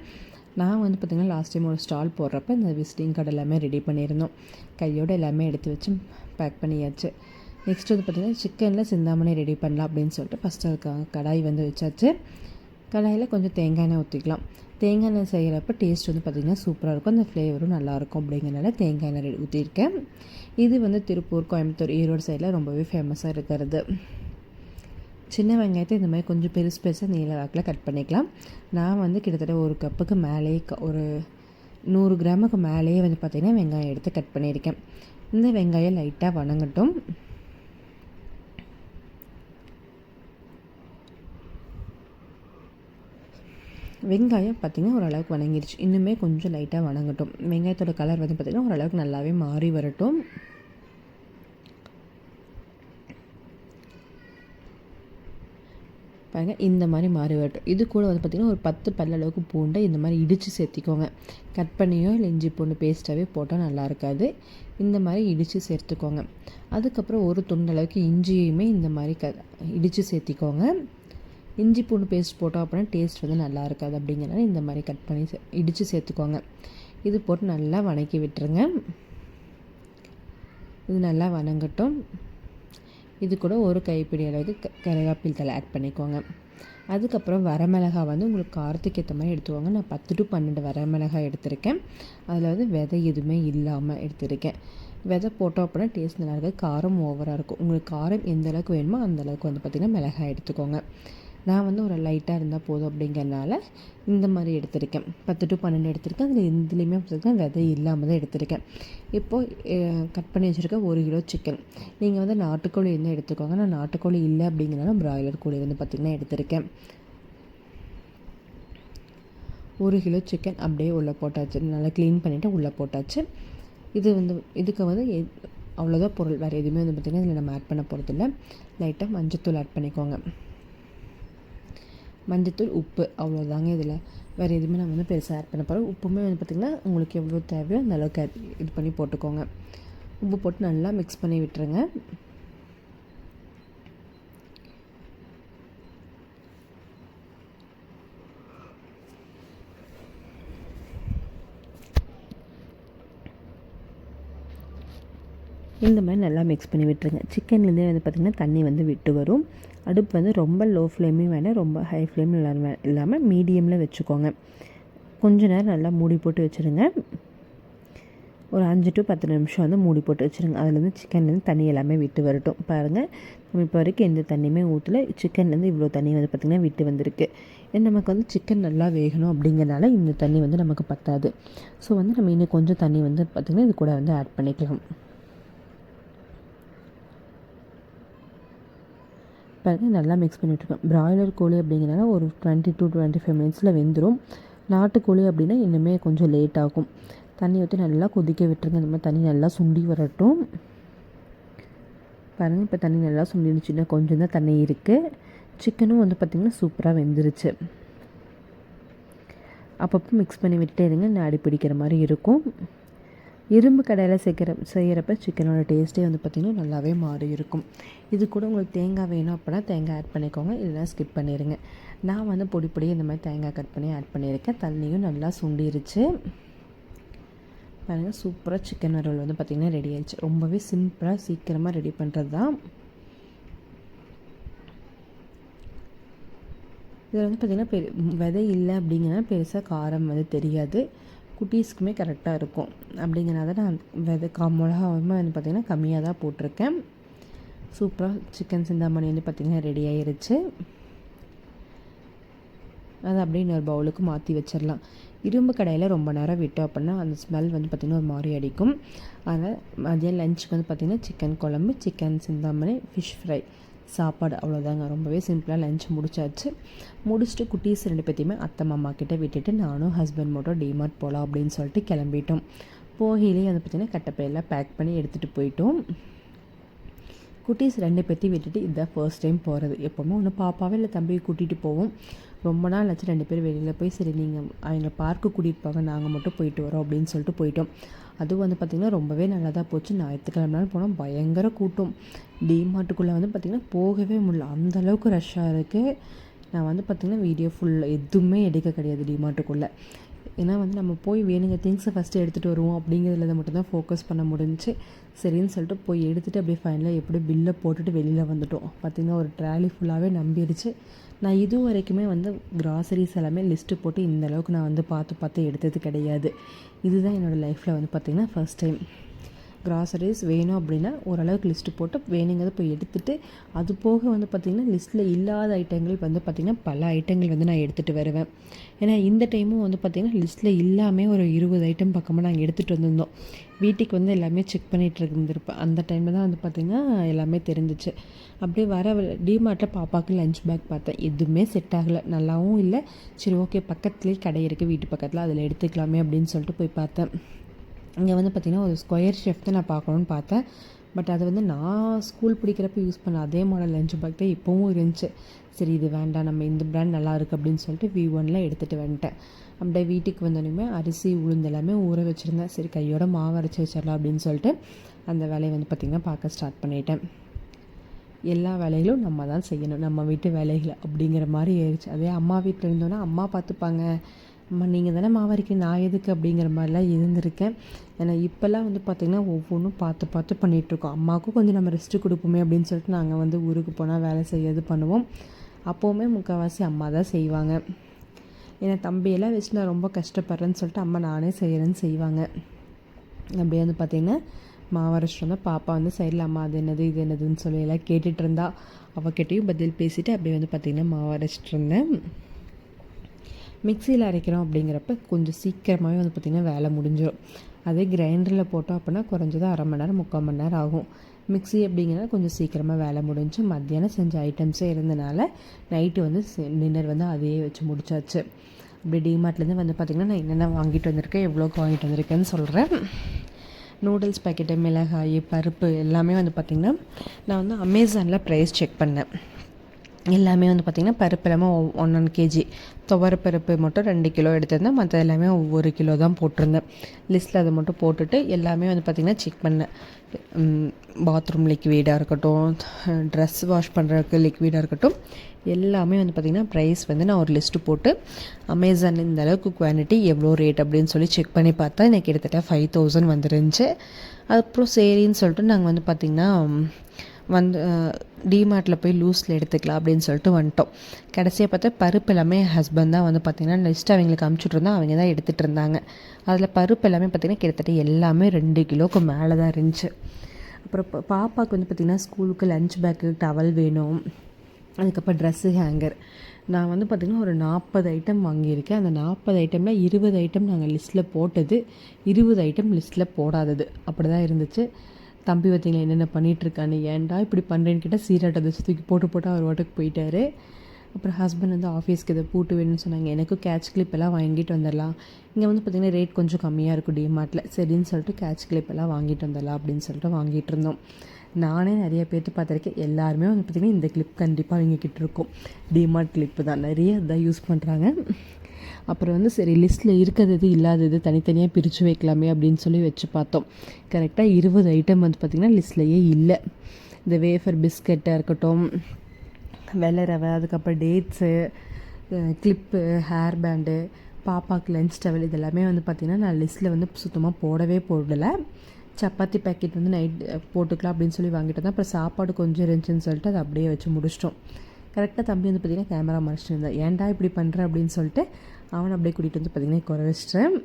நான் வந்து பார்த்திங்கன்னா லாஸ்ட் டைம் ஒரு ஸ்டால் போடுறப்ப இந்த விசிட்டிங் கார்டு எல்லாமே ரெடி பண்ணியிருந்தோம். கையோடு எல்லாமே எடுத்து வச்சு பேக் பண்ணியாச்சு. நெக்ஸ்ட் வந்து பார்த்திங்கன்னா சிக்கனில் சிந்தாமணி ரெடி பண்ணலாம் அப்படின்னு சொல்லிட்டு ஃபஸ்ட்டு அதுக்காக கடாய் வந்து வச்சாச்சு. கடாயில் கொஞ்சம் தேங்காய் எண்ணெய் ஊற்றிக்கலாம் தேங்காய் எண்ணெய் செய்கிறப்ப டேஸ்ட் வந்து பார்த்திங்கன்னா சூப்பராக இருக்கும். அந்த ஃப்ளேவரும் நல்லாயிருக்கும் அப்படிங்கிறனால தேங்காய் எண்ணெய் ஊற்றிருக்கேன் இது வந்து திருப்பூர் கோயம்புத்தூர் ஈரோடு சைடில் ரொம்பவே ஃபேமஸாக இருக்கிறது. சின்ன வெங்காயத்தை இந்த மாதிரி கொஞ்சம் பெருசு பெருசாக நீல வாக்கில் கட் பண்ணிக்கலாம். நான் வந்து கிட்டத்தட்ட ஒரு கப்புக்கு மேலேயே ஒரு நூறு கிராமுக்கு மேலேயே வந்து பார்த்திங்கன்னா வெங்காயம் எடுத்து கட் பண்ணியிருக்கேன். இந்த வெங்காயம் லைட்டாக வணங்கட்டும். வெங்காயம் பார்த்திங்கன்னா ஓரளவுக்கு வணங்கிடுச்சு இன்னுமே கொஞ்சம் லைட்டாக வணங்கட்டும். வெங்காயத்தோட கலர் வந்து பார்த்திங்கன்னா ஓரளவுக்கு நல்லாவே மாறி வரட்டும். பாருங்க இந்த மாதிரி மாறி வரட்டும். இது கூட வந்து பார்த்திங்கன்னா ஒரு பத்து பல்ல அளவுக்கு பூண்டை இந்த மாதிரி இடித்து சேர்த்திக்கோங்க. கட் பண்ணியோ இல்லை இஞ்சி பூண்டு பேஸ்ட்டாகவே போட்டால் நல்லா இருக்காது. இந்த மாதிரி இடித்து சேர்த்துக்கோங்க. அதுக்கப்புறம் ஒரு துண்டளவுக்கு இஞ்சியுமே இந்த மாதிரி க இடித்து சேர்த்திக்கோங்க. இஞ்சி பூண்டு பேஸ்ட் போட்டோம் அப்படின்னா டேஸ்ட் வந்து நல்லா இருக்காது அப்படிங்கிறனால இந்த மாதிரி கட் பண்ணி இடித்து சேர்த்துக்கோங்க. இது போட்டு நல்லா வணக்கி விட்டுருங்க. இது நல்லா வணங்கட்டும். இது கூட ஒரு கைப்பிடி அளவுக்கு கருவேப்பில் தலை ஆட் பண்ணிக்கோங்க. அதுக்கப்புறம் வரமிளகா வந்து உங்களுக்கு காரத்துக்கு ஏற்ற மாதிரி எடுத்துக்கோங்க. நான் பத்து டு பன்னெண்டு வரமிளகாய் எடுத்திருக்கேன். அதில் வந்து விதை எதுவுமே இல்லாமல் எடுத்திருக்கேன். விதை போட்டோம் அப்படின்னா டேஸ்ட் நல்லா இருக்குது. காரம் ஓவராக இருக்கும். உங்களுக்கு காரம் எந்த அளவுக்கு வேணுமோ அந்த அளவுக்கு வந்து பார்த்திங்கன்னா மிளகாய் எடுத்துக்கோங்க. நான் வந்து ஒரு லைட்டாக இருந்தால் போதும் அப்படிங்கிறனால இந்த மாதிரி எடுத்திருக்கேன். பத்து டு பன்னெண்டு எடுத்திருக்கேன். அதில் எதுலேயுமே பார்த்திங்கன்னா விதை இல்லாமல் தான் எடுத்திருக்கேன். இப்போது கட் பண்ணி வச்சுருக்க ஒரு கிலோ சிக்கன் நீங்கள் வந்து நாட்டுக்கோழி இருந்தால் எடுத்துக்கோங்க. நான் நாட்டுக்கோழி இல்லை அப்படிங்கிறனால பிராய்லர் கோழி வந்து பார்த்திங்கன்னா எடுத்திருக்கேன். ஒரு கிலோ சிக்கன் அப்படியே உள்ளே போட்டாச்சு. நல்லா க்ளீன் பண்ணிவிட்டு உள்ளே போட்டாச்சு. இது வந்து இதுக்கு வந்து அவ்வளோதான் பொருள். வேறு எதுவுமே வந்து பார்த்திங்கன்னா இதில் நம்ம ஆட் பண்ண போகிறதில்ல லைட்டாக மஞ்சத்தூள் ஆட் பண்ணிக்கோங்க. மஞ்சத்தூள் உப்பு. அவ்வளோதாங்க இதில். வேறு எதுவுமே நான் வந்து பெருசாக ஆட் பண்ண போகிறேன் உப்புமே வந்து பார்த்திங்கன்னா உங்களுக்கு எவ்வளோ தேவையோ அந்த அளவுக்கு இது பண்ணி போட்டுக்கோங்க. உப்பு போட்டு நல்லா மிக்ஸ் பண்ணி விட்டுருங்க. இந்த மாதிரி நல்லா மிக்ஸ் பண்ணி விட்டுருங்க. சிக்கன்லேருந்தே வந்து பார்த்திங்கன்னா தண்ணி வந்து விட்டு வரும். அடுப்பு வந்து ரொம்ப லோ ஃப்ளேமையும் வேணாம் ரொம்ப ஹை ஃப்ளேம் இல்லாமல் இல்லாமல் மீடியமில் வச்சுக்கோங்க. கொஞ்ச நேரம் நல்லா மூடி போட்டு வச்சுருங்க. ஒரு அஞ்சு டு பத்து நிமிஷம் வந்து மூடி போட்டு வச்சுருங்க. அதுலேருந்து சிக்கன்லேருந்து தண்ணி எல்லாமே விட்டு வரட்டும். பாருங்கள் நம்ம இப்போ வரைக்கும் எந்த தண்ணியுமே ஊற்றல சிக்கன்லேருந்து இவ்வளோ தண்ணி வந்து பார்த்திங்கன்னா விட்டு வந்திருக்கு. ஏன்னா நமக்கு வந்து சிக்கன் நல்லா வேகணும் அப்படிங்கிறனால இந்த தண்ணி வந்து நமக்கு பத்தாது. ஸோ வந்து நம்ம இன்னும் கொஞ்சம் தண்ணி வந்து பார்த்திங்கன்னா இது கூட வந்து ஆட் பண்ணிக்கலாம். பாருங்கள் நல்லா மிக்ஸ் பண்ணிட்டுருக்கோம். பிராய்லர் கோழி அப்படிங்கிறனால ஒரு டுவெண்ட்டி டூ டுவெண்ட்டி ஃபைவ் மினிட்ஸில் வெந்துடும் நாட்டுக்கோழி அப்படின்னா இன்னுமே கொஞ்சம் லேட் ஆகும். தண்ணி ஊற்றி நல்லா கொதிக்க விட்டுருங்க. இந்த மாதிரி தண்ணி நல்லா சுண்டி வரட்டும். பாருங்கள் இப்போ தண்ணி நல்லா சுண்டிடுச்சுன்னா கொஞ்சம் தான் தண்ணி இருக்குது சிக்கனும் வந்து பார்த்திங்கன்னா சூப்பராக வெந்துருச்சு. அப்பப்போ மிக்ஸ் பண்ணி விட்டுட்டே இருங்க. அடி பிடிக்கிற மாதிரி இருக்கும். இரும்பு கடையில் சேர்க்குற செய்கிறப்ப சிக்கனோட டேஸ்ட்டே வந்து பார்த்திங்கன்னா நல்லாவே மாறி இருக்கும் இது கூட உங்களுக்கு தேங்காய் வேணும் அப்படின்னா தேங்காய் ஆட் பண்ணிக்கோங்க. இல்லைனா ஸ்கிப் பண்ணிடுங்க நான் வந்து பொடி பொடி இந்த மாதிரி தேங்காய் கட் பண்ணி ஆட் பண்ணியிருக்கேன். தண்ணியும் நல்லா சுண்டிருச்சு. பாருங்கள் சூப்பராக சிக்கன் வறுவல் வந்து பார்த்திங்கன்னா ரெடி ஆயிடுச்சு. ரொம்பவே சிம்பிளாக சீக்கிரமாக ரெடி பண்ணுறது தான் இதில் வந்து பார்த்திங்கன்னா பெரு விதை இல்லை அப்படிங்கன்னா பெருசாக காரம் வந்து தெரியாது. குட்டீஸ்க்குமே கரெக்டாக இருக்கும். அப்படிங்கிறனால நான் விதை கா மிளகாவும் வந்து பார்த்திங்கன்னா கம்மியாக தான் போட்டிருக்கேன். சூப்பராக சிக்கன் சிந்தாமணி வந்து பார்த்திங்கன்னா ரெடி ஆயிருச்சு. அதை அப்படியே இன்னொரு பவுலுக்கு மாற்றி வச்சிடலாம். இரும்பு கடையில் ரொம்ப நேரம் விட்டோம் அப்படின்னா அந்த ஸ்மெல் வந்து பார்த்திங்கன்னா ஒரு மாதிரி அடிக்கும். அதனால் மதியம் லஞ்சுக்கு வந்து பார்த்திங்கன்னா சிக்கன் குழம்பு சிக்கன் சிந்தாமணி ஃபிஷ் ஃப்ரை சாப்பாடு அவ்வளோதாங்க ரொம்பவே சிம்பிளாக லஞ்ச் முடிச்சாச்சு. முடிச்சுட்டு குட்டீஸ் ரெண்டு பேர்த்தையுமே அத்தை மாமா கிட்டே விட்டுட்டு நானும் ஹஸ்பண்ட் மட்டும் டிமார்ட் போகலாம் அப்படின்னு சொல்லிட்டு கிளம்பிட்டோம். போகிலேயே வந்து பார்த்திங்கன்னா கட்டப்பையெல்லாம் பேக் பண்ணி எடுத்துகிட்டு போயிட்டோம். குட்டீஸ் ரெண்டு பேர்த்தையும் விட்டுட்டு இதுதான் ஃபர்ஸ்ட் டைம் போகிறது எப்போவுமே ஒன்று பாப்பாவே இல்லை தம்பியை கூட்டிகிட்டு போவோம். ரொம்ப நாள் ஆச்சு ரெண்டு பேரும் வெளியில் போய் சரி நீங்கள் அவங்க பார்க்கு கூட்டிகிட்டு போங்க நாங்கள் மட்டும் போயிட்டு வரோம் அப்படின்னு சொல்லிட்டு போயிட்டோம். அதுவும் வந்து பார்த்திங்கன்னா ரொம்பவே நல்லா தான் போச்சு. ஞாயிற்றுக்கிழமை போனால் பயங்கர கூட்டம். டிமார்ட்டுக்குள்ளே வந்து பார்த்திங்கன்னா போகவே முடியல. அந்தளவுக்கு ரஷ்ஷாக இருக்குது நான் வந்து பார்த்திங்கன்னா வீடியோ ஃபுல்லாக எதுவுமே எடுக்க கிடையாது டிமார்ட்டுக்குள்ளே ஏன்னா வந்து நம்ம போய் வேணுங்க திங்ஸை ஃபஸ்ட்டு எடுத்துகிட்டு வருவோம் அப்படிங்கிறதுல மட்டும்தான் ஃபோக்கஸ் பண்ண முடிஞ்சு சரின்னு சொல்லிட்டு போய் எடுத்துகிட்டு அப்படியே ஃபைனலாக எப்படி பில்லை போட்டுட்டு வெளியில் வந்துட்டோம். பார்த்திங்கன்னா ஒரு ட்ராலி ஃபுல்லாகவே நம்பிடுச்சு. நான் இது வரைக்குமே வந்து கிராசரிஸ் எல்லாமே லிஸ்ட்டு போட்டு இந்த அளவுக்கு நான் வந்து பார்த்து பார்த்து எடுத்தது கிடையாது. இதுதான் என்னோடய லைஃப்பில் வந்து பார்த்திங்கன்னா ஃபஸ்ட் டைம் க்ராசரிஸ் வேணும் அப்படின்னா ஓரளவுக்கு லிஸ்ட்டு போட்டு வேணுங்கிறத போய் எடுத்துகிட்டு அது போக வந்து பார்த்திங்கன்னா லிஸ்ட்டில் இல்லாத ஐட்டங்கள் வந்து பார்த்திங்கன்னா பல ஐட்டங்கள் வந்து நான் எடுத்துகிட்டு வருவேன். ஏன்னா இந்த டைமும் வந்து பார்த்திங்கன்னா லிஸ்ட்டில் இல்லாமல் ஒரு இருபது ஐட்டம் பக்கமாக நாங்கள் எடுத்துகிட்டு வந்திருந்தோம். வீட்டுக்கு வந்து எல்லாமே செக் பண்ணிகிட்டு இருந்திருப்பேன். அந்த டைமில் தான் வந்து பார்த்திங்கன்னா எல்லாமே தெரிஞ்சிச்சு. அப்படியே வர டிமார்ட்டில் பாப்பாவுக்கு லஞ்ச் பேக் பார்த்தேன். எதுவுமே செட் ஆகலை. நல்லாவும் இல்லை. சரி ஓகே பக்கத்துலேயே கடை இருக்குது வீட்டு பக்கத்தில் அதில் எடுத்துக்கலாமே அப்படின்னு சொல்லிட்டு போய் பார்த்தேன். இங்கே வந்து பார்த்திங்கன்னா ஒரு ஸ்கொயர் ஷெஃப் நான் பார்க்கணுன்னு பார்த்தேன். பட் அது வந்து நான் ஸ்கூல் பிடிக்கிறப்ப யூஸ் பண்ண அதே மாடல் லஞ்ச் பேக் தான் இப்போவும் இருந்துச்சு. சரி இது வேண்டாம் நம்ம இந்த ப்ராண்ட் நல்லா இருக்குது அப்படின்னு சொல்லிட்டு வி ஒனில் எடுத்துகிட்டு வந்துட்டேன். அப்படியே வீட்டுக்கு வந்தோடனே அரிசி உளுந்து எல்லாமே ஊற வச்சுருந்தேன். சரி கையோட மாவு அரைச்சி வச்சிடலாம் அப்படின்னு சொல்லிட்டு அந்த வேலையை வந்து பார்த்திங்கன்னா பார்க்க ஸ்டார்ட் பண்ணிட்டேன். எல்லா வேலைகளும் நம்ம தான் செய்யணும். நம்ம வீட்டு வேலைகளை அப்படிங்கிற மாதிரி ஆயிடுச்சு. அதே அம்மா வீட்டில் இருந்தோன்னா அம்மா பார்த்துப்பாங்க. நீங்கள் தானே மாவரிக்கு நான் எதுக்கு அப்படிங்கிற மாதிரிலாம் இருந்திருக்கேன். ஏன்னா இப்போல்லாம் வந்து பார்த்திங்கன்னா ஒவ்வொன்றும் பார்த்து பார்த்து பண்ணிகிட்ருக்கோம் அம்மாவுக்கும் கொஞ்சம் நம்ம ரெஸ்ட்டு கொடுப்போமே அப்படின்னு சொல்லிட்டு நாங்கள் வந்து ஊருக்கு போனால் வேலை செய்யறது பண்ணுவோம். அப்போவுமே முக்கால்வாசி அம்மா தான் செய்வாங்க. ஏன்னா தம்பியெல்லாம் வச்சு நான் ரொம்ப கஷ்டப்படுறேன்னு சொல்லிட்டு அம்மா நானே செய்கிறேன்னு செய்வாங்க. அப்படியே வந்து பார்த்திங்கன்னா மாவரைச்சிட்டு வந்தால் பாப்பா வந்து சைடில் அம்மா அது என்னது இது என்னதுன்னு சொல்லி எல்லாம் கேட்டுட்டு இருந்தா. அவகிட்டையும் பதில் பேசிவிட்டு அப்படியே வந்து பார்த்திங்கன்னா மாவரைச்சிட்டு இருந்தேன். மிக்சியில் அரைக்கிறோம் அப்படிங்கிறப்ப கொஞ்சம் சீக்கிரமாகவே வந்து பார்த்திங்கன்னா வேலை முடிஞ்சிடும் அதே கிரைண்டரில் போட்டோம் அப்படின்னா குறைஞ்சது அரை மணி நேரம் முக்கால் மணி நேரம் ஆகும். மிக்சி அப்படிங்கிறது கொஞ்சம் சீக்கிரமாக வேலை முடிஞ்சு மத்தியானம் செஞ்ச ஐட்டம்ஸே இருந்தனால நைட்டு வந்து டின்னர் வந்து அதையே வச்சு முடிச்சாச்சு. அப்படி டிமார்ட்லேருந்து வந்து பார்த்திங்கன்னா நான் என்னென்ன வாங்கிட்டு வந்திருக்கேன் எவ்வளோக்கு வாங்கிட்டு வந்திருக்கேன்னு சொல்கிறேன் நூடுல்ஸ் பேக்கெட்டு மிளகாய் பருப்பு எல்லாமே வந்து பார்த்திங்கன்னா நான் வந்து அமேசானில் ப்ரைஸ் செக் பண்ணேன். எல்லாமே வந்து பார்த்திங்கன்னா பருப்பு எல்லாமே ஒன் ஒன் கேஜி துவர பருப்பு மட்டும் ரெண்டு கிலோ எடுத்திருந்தேன். மற்ற எல்லாமே ஒவ்வொரு கிலோ தான் போட்டிருந்தேன். லிஸ்ட்டில் அதை மட்டும் போட்டுட்டு எல்லாமே வந்து பார்த்திங்கன்னா செக் பண்ணேன். பாத்ரூம் லிக்விடாக இருக்கட்டும் ட்ரெஸ் வாஷ் பண்ணுறதுக்கு லிக்விடாக இருக்கட்டும் எல்லாமே வந்து பார்த்திங்கன்னா ப்ரைஸ் வந்து நான் ஒரு லிஸ்ட்டு போட்டு அமேசான் இந்த அளவுக்கு குவான்டிட்டி எவ்வளோ ரேட் அப்படின்னு சொல்லி செக் பண்ணி பார்த்தா எனக்கு கிட்டத்தட்ட ஃபைவ் தௌசண்ட் வந்துருந்துச்சு. அப்புறம் சரின்னு சொல்லிட்டு நாங்கள் வந்து பார்த்திங்கன்னா வந்து டிமார்ட்டில் போய் லூஸில் எடுத்துக்கலாம் அப்படின்னு சொல்லிட்டு வந்துட்டோம். கடைசியாக பார்த்தா பருப்பு எல்லாமே ஹஸ்பண்ட் தான் வந்து பார்த்திங்கன்னா லிஸ்ட் அவங்களுக்கு அமுச்சுட்ருந்தா அவங்க தான் எடுத்துகிட்டு இருந்தாங்க. அதில் பருப்பு எல்லாமே பார்த்திங்கன்னா கிட்டத்தட்ட எல்லாமே ரெண்டு கிலோவுக்கு மேலே தான் இருந்துச்சு. அப்புறம் பாப்பாவுக்கு வந்து பார்த்திங்கன்னா ஸ்கூலுக்கு லஞ்ச் பேக்கு டவல் வேணும். அதுக்கப்புறம் ட்ரெஸ்ஸு ஹேங்கர் நான் வந்து பார்த்திங்கன்னா ஒரு நாற்பது ஐட்டம் வாங்கியிருக்கேன். அந்த நாற்பது ஐட்டமில் இருபது ஐட்டம் நாங்கள் லிஸ்ட்டில் போட்டது. இருபது ஐட்டம் லிஸ்ட்டில் போடாதது. அப்படி தான் இருந்துச்சு. தம்பி பார்த்தீங்களா என்னென்ன பண்ணிகிட்ருக்கான்னு ஏன்டா இப்படி பண்ணுறேன்னு கேட்டால் சீராட்டை தச்சு தூக்கி போட்டு போட்டு அவர் வாட்டுக்கு போயிட்டாரு. அப்புறம் ஹஸ்பண்ட் வந்து ஆஃபீஸ்க்கு இதை பூட்டு வேணும்னு சொன்னாங்க. எனக்கும் கேட்ச் கிளிப் எல்லாம் வாங்கிட்டு வந்துடலாம் இங்கே வந்து பார்த்திங்கன்னா ரேட் கொஞ்சம் கம்மியாக இருக்கும் டிமார்ட்டில் சரின்னு சொல்லிட்டு கேட்ச் கிளிப் எல்லாம் வாங்கிட்டு வந்துடலாம் அப்படின்னு சொல்லிட்டு வாங்கிட்டு இருந்தோம். நானே நிறைய பேர்த்து பார்த்துருக்கேன். எல்லாருமே வந்து பார்த்திங்கன்னா இந்த கிளிப் கண்டிப்பாக அவங்க கிட்ட இருக்கும். டிமார்ட் கிளிப்பு தான். நிறைய இதான் யூஸ் பண்ணுறாங்க அப்புறம் வந்து சரி லிஸ்ட்டில் இருக்கிறது இல்லாதது தனித்தனியாக பிரித்து வைக்கலாமே அப்படின்னு சொல்லி வச்சு பார்த்தோம். கரெக்டாக இருபது ஐட்டம் வந்து பார்த்திங்கன்னா லிஸ்ட்லேயே இல்லை. இந்த வேஃபர் பிஸ்கட்டாக இருக்கட்டும் வெள்ளை ரவை அதுக்கப்புறம் டேட்ஸு கிளிப்பு ஹேர் பேண்டு பாப்பாக்கு லஞ்ச் டவல் இதெல்லாமே வந்து பார்த்திங்கன்னா நான் லிஸ்ட்டில் வந்து சுத்தமாக போடவே போடலை. சப்பாத்தி பேக்கெட் வந்து நைட் போட்டுக்கலாம் அப்படின்னு சொல்லி வாங்கிட்டு வந்தேன் அப்புறம் சாப்பாடு கொஞ்சம் இருந்துச்சுன்னு சொல்லிட்டு அதை அப்படியே வச்சு முடிச்சிட்டோம். கரெக்டாக தம்பி வந்து பார்த்திங்கன்னா கேமரா மறைச்சிட்டு இருந்தேன். ஏன்டா இப்படி பண்ணுற அப்படின்னு சொல்லிட்டு அவனை அப்படியே கூட்டிகிட்டு வந்து பார்த்திங்கன்னா குறை வச்சிட்டேன்.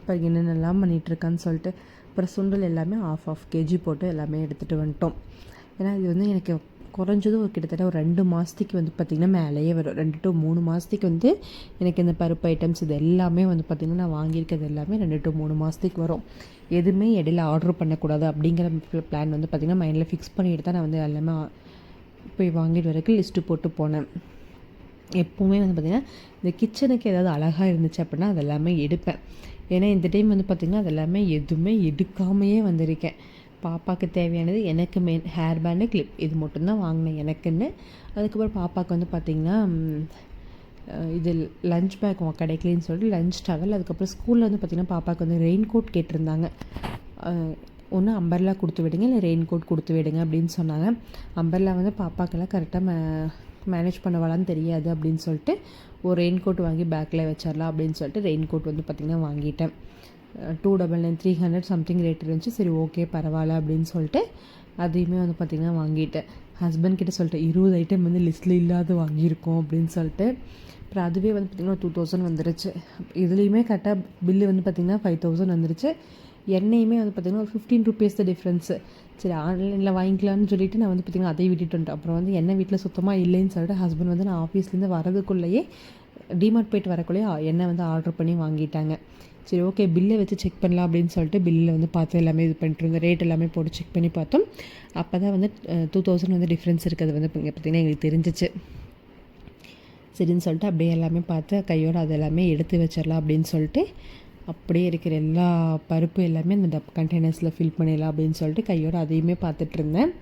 இப்போ என்னென்னலாம் பண்ணிகிட்ருக்கான்னு சொல்லிட்டு அப்புறம் சுண்டல் எல்லாமே ஆஃப் ஆஃப் கேஜி போட்டு எல்லாமே எடுத்துகிட்டு வந்துட்டோம். ஏன்னா இது வந்து எனக்கு குறைஞ்சது ஒரு கிட்டத்தட்ட ஒரு ரெண்டு மாதத்துக்கு வந்து பார்த்திங்கன்னா மேலேயே வரும். ரெண்டு டு மூணு மாதத்துக்கு வந்து எனக்கு இந்த பருப்பு ஐட்டம்ஸ் இது எல்லாமே வந்து பார்த்திங்கன்னா நான் வாங்கியிருக்கிறது எல்லாமே ரெண்டு டு மூணு மாதத்துக்கு வரும். எதுவுமே இடையில ஆர்டர் பண்ணக்கூடாது அப்படிங்கிற பிளான் வந்து பார்த்திங்கன்னா மைண்டில் ஃபிக்ஸ் பண்ணிட்டு தான் நான் வந்து எல்லாமே போய் வாங்கிட்டு வரைக்கும் லிஸ்ட்டு போட்டு போனேன். எப்போவுமே வந்து பார்த்திங்கன்னா இந்த கிச்சனுக்கு ஏதாவது அழகாக இருந்துச்சு அப்படின்னா அது எல்லாமே எடுப்பேன். ஏன்னா இந்த டைம் வந்து பார்த்திங்கன்னா அது எல்லாமே எதுவுமே எடுக்காமையே வந்திருக்கேன். பாப்பாவுக்கு தேவையானது எனக்கு மெயின் ஹேர் பேண்டு கிளிப் இது மட்டும்தான் வாங்கினேன் எனக்குன்னு. அதுக்கப்புறம் பாப்பாவுக்கு வந்து பார்த்திங்கன்னா இது லஞ்ச் பேக் கிடைக்கலன்னு சொல்லிட்டு லஞ்ச் டவல் அதுக்கப்புறம் ஸ்கூலில் வந்து பார்த்திங்கன்னா பாப்பாவுக்கு வந்து ரெயின் கோட் கேட்டிருந்தாங்க ஒன்று அம்பர்லா கொடுத்து விடுங்க இல்லை ரெயின் கோட் கொடுத்து விடுங்க அப்படின்னு சொன்னாங்க. அம்பர்லா வந்து பாப்பாக்கெல்லாம் கரெக்டாக மேனேஜ் பண்ணவாளான்னு தெரியாது அப்படின்னு சொல்லிட்டு ஒரு ரெயின் கோட் வாங்கி பேக்கில் வச்சிடலாம் அப்படின்னு சொல்லிட்டு ரெயின் கோட் வந்து பார்த்திங்கன்னா வாங்கிட்டேன். Two double nine three hundred something rate இருந்துச்சு. சரி ஓகே பரவாயில்ல அப்படின்னு சொல்லிட்டு அதையுமே வந்து பார்த்திங்கன்னா வாங்கிட்டேன். ஹஸ்பண்ட் கிட்ட சொல்லிட்டேன் இருபது ஐட்டம் வந்து லிஸ்ட்டில் இல்லாத வாங்கியிருக்கோம் அப்படின்னு சொல்லிட்டு. அப்புறம் அதுவே வந்து பார்த்திங்கன்னா டூ தௌசண்ட் வந்துருச்சு. இதுலேயுமே கரெக்டாக பில்லு வந்து பார்த்திங்கன்னா ஃபைவ் தௌசண்ட் வந்துருச்சு. எண்ணெயுமே வந்து பார்த்திங்கன்னா ஒரு ஃபிஃப்டீன் ருபீஸ் தான் டிஃப்ரென்ஸு சரி ஆன்லைனில் வாங்கிக்கலாம்னு சொல்லிட்டு நான் வந்து பார்த்திங்கன்னா அதை விட்டுட்டு வந்துட்டேன். அப்புறம் வந்து எண்ணெய் வீட்டில் சுத்தமாக இல்லைன்னு சொல்லிட்டு ஹஸ்பண்ட் வந்து நான் ஆஃபீஸ்லேருந்து வரதுக்குள்ளேயே டிமார்ட் போயிட்டு வரக்குள்ளேயே எண்ணெய் வந்து ஆர்டர் பண்ணி வாங்கிட்டாங்க. சரி ஓகே பில்லை வச்சு செக் பண்ணலாம் அப்படின்னு சொல்லிட்டு பில்லில் வந்து பார்த்து எல்லாமே இது பண்ணிட்டு இருந்தோம். ரேட் எல்லாமே போட்டு செக் பண்ணி பார்த்தோம். அப்போ தான் வந்து டூ தௌசண்ட் வந்து டிஃப்ரென்ஸ் இருக்கிறது வந்து இங்கே பார்த்திங்கன்னா எங்களுக்கு தெரிஞ்சிச்சு. சரின்னு சொல்லிட்டு அப்படியே எல்லாமே பார்த்து கையோடு அது எல்லாமே எடுத்து வச்சிடலாம் அப்படின்னு சொல்லிட்டு அப்படியே இருக்கிற எல்லா பருப்பு எல்லாமே அந்த டப் கண்டெய்னர்ஸில் ஃபில் பண்ணிடலாம் அப்படின்னு சொல்லிட்டு கையோடு அதையுமே பார்த்துட்டு இருந்தேன்.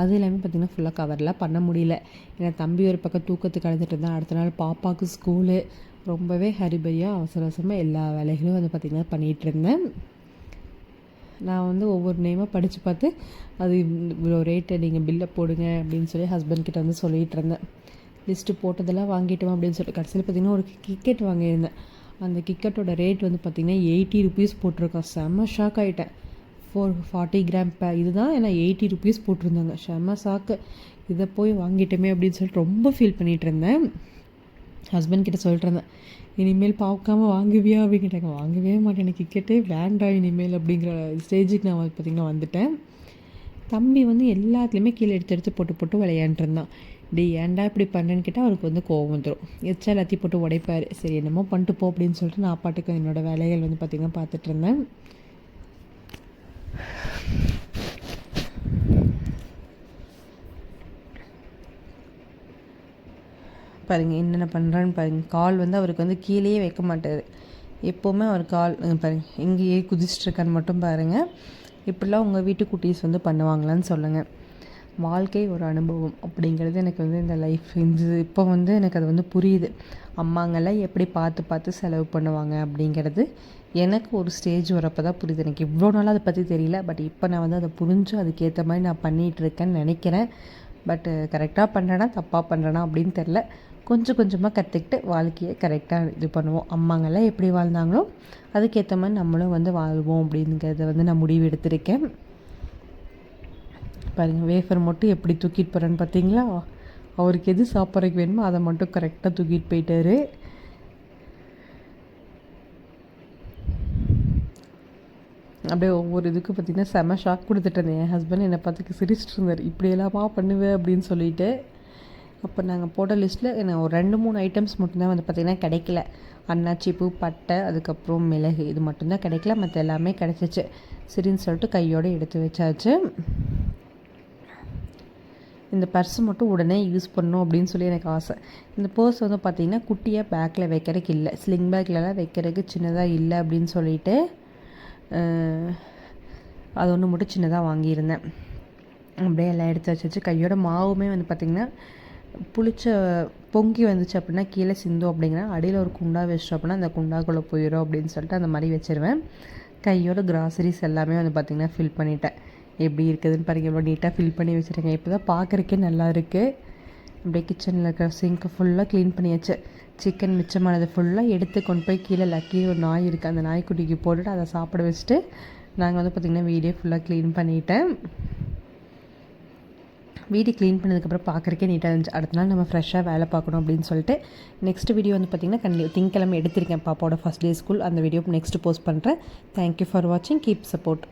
அது எல்லாமே பார்த்திங்கன்னா ஃபுல்லாக கவரில் பண்ண முடியல. ஏன்னா தம்பி ஒரு பக்கம் தூக்கத்துக்கு அழுதுட்டு இருந்தான். அடுத்த நாள் பாப்பாவுக்கு ஸ்கூலு ரொம்பவே ஹரிபரியாக அவசர அவசரமாக எல்லா வேலைகளும் வந்து பார்த்திங்கன்னா பண்ணிகிட்டு இருந்தேன். நான் வந்து ஒவ்வொரு நேமாக படித்து பார்த்து அது இவ்வளோ ரேட்டை நீங்கள் பில்லை போடுங்க அப்படின்னு சொல்லி ஹஸ்பண்ட்கிட்ட வந்து சொல்லிகிட்டு இருந்தேன். லிஸ்ட்டு போட்டதெல்லாம் வாங்கிட்டோம் அப்படின்னு சொல்லி கடைசியில் பார்த்திங்கன்னா ஒரு கிரிக்கெட் வாங்கியிருந்தேன். அந்த கிக்கெட்டோட ரேட் வந்து பார்த்திங்கன்னா எயிட்டி ருபீஸ் போட்டிருக்கோம் செம்ம ஷாக் ஆகிட்டேன் ஃபோர் ஃபார்ட்டி கிராம் பே இதுதான் ஏன்னா எயிட்டி ருபீஸ் போட்டிருந்தாங்க. செம்ம ஷாக்கு இதை போய் வாங்கிட்டோமே அப்படின்னு சொல்லிட்டு ரொம்ப ஃபீல் பண்ணிகிட்டு இருந்தேன். ஹஸ்பண்ட் கிட்ட சொல்லிட்டு இருந்தேன் இனிமேல் பார்க்காம வாங்குவியா? அப்படின்னு கேட்டாங்க வாங்கவே மாட்டேன். எனக்கு கிரிக்கெட்டே வேண்டாம் இனிமேல் அப்படிங்கிற ஸ்டேஜுக்கு நான் வந்து பார்த்திங்கன்னா வந்துட்டேன். தம்பி வந்து எல்லாத்துலேயுமே கீழே எடுத்து எடுத்து போட்டு போட்டு விளையாண்டுருந்தான் இருந்தான். டே ஏன்டா இப்படி பண்ணேன்னு கேட்டால் அவருக்கு வந்து கோவம் வந்துடும் எச்சா எல்லாத்தையும் போட்டு உடைப்பார். சரி என்னமோ பண்ணிட்டு போ அப்படின்னு சொல்லிட்டு நான் பாட்டுக்கு என்னோடய வேலைகள் வந்து பார்த்திங்கன்னா பார்த்துட்டு இருந்தேன். பாருங்கள் என்னென்ன பண்ணுறான்னு பாருங்கள் கால் வந்து அவருக்கு வந்து கீழேயே வைக்க மாட்டார். எப்போவுமே அவர் கால் பாருங்கள் இங்கேயே எங்கேயே குதிச்சிட்ருக்கான்னு மட்டும் பாருங்கள் இப்படிலாம் உங்கள் வீட்டு குட்டீஸ் வந்து பண்ணுவாங்களான்னு சொல்லுங்கள் வாழ்க்கை ஒரு அனுபவம் அப்படிங்கிறது எனக்கு வந்து இந்த லைஃப் இந்த இப்போ வந்து எனக்கு அது வந்து புரியுது. அம்மாங்கெல்லாம் எப்படி பார்த்து பார்த்து செலவு பண்ணுவாங்க அப்படிங்கிறது எனக்கு ஒரு ஸ்டேஜ் வரப்போ தான் புரியுது. எனக்கு இவ்வளோ நாளாக அதை பற்றி தெரியல. பட் இப்போ நான் வந்து அதை புரிஞ்சு அதுக்கேற்ற மாதிரி நான் பண்ணிகிட்டு இருக்கேன்னு நினைக்கிறேன். பட்டு கரெக்டாக பண்ணுறேன்னா தப்பாக பண்ணுறேனா அப்படின்னு தெரில கொஞ்சம் கொஞ்சமாக கற்றுக்கிட்டு வாழ்க்கையை கரெக்டாக இது பண்ணுவோம். அம்மாங்கெல்லாம் எப்படி வாழ்ந்தாங்களோ அதுக்கேற்ற மாதிரி நம்மளும் வந்து வாழ்வோம் அப்படிங்கிறத வந்து நான் முடிவு எடுத்திருக்கேன். பாருங்கள் வேஃபர் மட்டும் எப்படி தூக்கிட்டு போகிறேன்னு பார்த்தீங்களா அவருக்கு எது சாப்பிட்றதுக்கு வேணுமோ அதை மட்டும் கரெக்டாக தூக்கிட்டு போயிட்டாரு. அப்படியே ஒவ்வொரு இதுக்கு பார்த்திங்கன்னா செம ஷாக் கொடுத்துட்டேன். என் ஹஸ்பண்ட் என்னை பார்த்துக்கு சிரிச்சிட்டு இருந்தார். இப்படியெல்லாமா பண்ணுவேன் அப்படின்னு சொல்லிட்டு. அப்போ நாங்கள் போட்ட லிஸ்ட்டில் எனக்கு ஒரு ரெண்டு மூணு ஐட்டம்ஸ் மட்டும்தான் வந்து பார்த்திங்கன்னா கிடைக்கல. அன்னாச்சி பூ பட்டை அதுக்கப்புறம் மிளகு. இது மட்டும்தான் கிடைக்கல. மற்ற எல்லாமே கிடச்சிச்சு. சரின்னு சொல்லிட்டு கையோடு எடுத்து வச்சாச்சு. இந்த பர்ஸை மட்டும் உடனே யூஸ் பண்ணணும் அப்படின்னு சொல்லி எனக்கு ஆசை. இந்த பர்ஸ் வந்து பார்த்திங்கன்னா குட்டியாக பேக்கில் வைக்கிறதுக்கு இல்லை. ஸ்லிங் பேக்லலாம் வைக்கிறதுக்கு சின்னதாக இல்லை அப்படின்னு சொல்லிட்டு அது ஒன்று மட்டும் சின்னதாக வாங்கியிருந்தேன். அப்படியே எல்லாம் எடுத்து வச்சு வச்சு கையோட மாவுமே வந்து பார்த்திங்கன்னா புளிச்ச பொங்கி வந்துச்சு அப்படின்னா கீழே சிந்தும் அப்படிங்கிற அடியில் ஒரு குண்டா வச்சிட்டோம் அப்படின்னா அந்த குண்டாக்குள்ளே போயிடும் அப்படின்னு சொல்லிட்டு அந்த மாதிரி வச்சுருவேன். கையோட கிராசரிஸ் எல்லாமே வந்து பார்த்திங்கன்னா ஃபில் பண்ணிட்டேன். எப்படி இருக்குதுன்னு பாருங்கள் இவ்வளோ நீட்டாக ஃபில் பண்ணி வச்சுருங்க இப்போ தான் பார்க்குறக்கே நல்லா இருக்குது அப்படியே கிச்சனில் இருக்கிற சிங்க்கை ஃபுல்லாக க்ளீன் பண்ணியாச்சு. சிக்கன் மிச்சமானது ஃபுல்லாக எடுத்து கொண்டு போய் கீழே லக்கி ஒரு நாய் இருக்குது அந்த நாய்க்குட்டிக்கு போட்டுட்டு அதை சாப்பிட வச்சுட்டு நாங்கள் வந்து பார்த்திங்கன்னா வீடியோ ஃபுல்லாக க்ளீன் பண்ணிட்டேன். வீடு க்ளீன் பண்ணதுக்கப்புறம் பார்க்குறக்கே நீட்டாக இருந்துச்சு. அடுத்த நாள் நம்ம ஃப்ரெஷ்ஷாக வேலை பார்க்கணும் அப்படின்னு சொல்லிட்டு நெக்ஸ்ட் வீடியோ வந்து பார்த்திங்கன்னா கண்டி திங்கக்கிழமை எடுத்திருக்கேன். பாப்பாவோட ஃபஸ்ட் டே ஸ்கூல் அந்த வீடியோ நெக்ஸ்ட் போஸ்ட் பண்ணுறேன் தேங்க்யூ ஃபார் வாட்சிங் கீப் சப்போர்ட்